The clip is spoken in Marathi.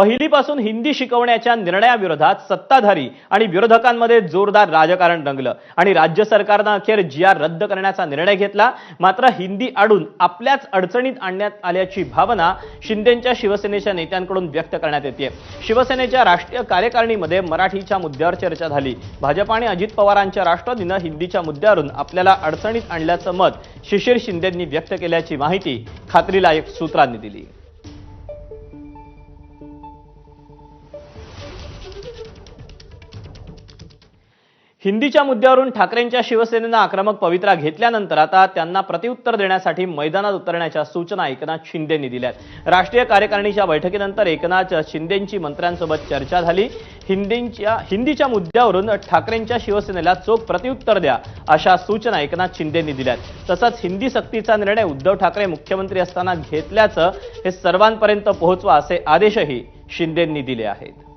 पहिलीपासून हिंदी शिकवण्याच्या निर्णयाविरोधात सत्ताधारी आणि विरोधकांमध्ये जोरदार राजकारण रंगलं. आणि राज्य सरकारनं अखेर जी आर रद्द करण्याचा निर्णय घेतला. मात्र हिंदी आडून आपल्याच अडचणीत आणण्यात आल्याची भावना शिंदेच्या शिवसेनेच्या नेत्यांकडून व्यक्त करण्यात येते शिवसेनेच्या राष्ट्रीय कार्यकारिणीमध्ये मराठीच्या मुद्द्यावर चर्चा झाली. भाजप आणि अजित पवारांच्या राष्ट्रवादीनं हिंदीच्या मुद्द्यावरून आपल्याला अडचणीत आणल्याचं मत शिशिर शिंदेंनी व्यक्त केल्याची माहिती खात्रीलायक सूत्रांनी दिली. हिंदीच्या मुद्द्यावरून ठाकरेंच्या शिवसेनेनं आक्रमक पवित्रा घेतल्यानंतर आता त्यांना प्रत्युत्तर देण्यासाठी मैदानात उतरण्याच्या सूचना एकनाथ शिंदेंनी दिल्यात. राष्ट्रीय कार्यकारिणीच्या बैठकीनंतर एकनाथ शिंदेंची मंत्र्यांसोबत चर्चा झाली. हिंदींच्या हिंदीच्या मुद्द्यावरून ठाकरेंच्या शिवसेनेला चोख प्रत्युत्तर द्या अशा सूचना एकनाथ शिंदेंनी दिल्यात. तसंच हिंदी सक्तीचा निर्णय उद्धव ठाकरे मुख्यमंत्री असताना घेतल्याचं हे सर्वांपर्यंत पोहोचवा असे आदेशही शिंदेंनी दिले आहेत.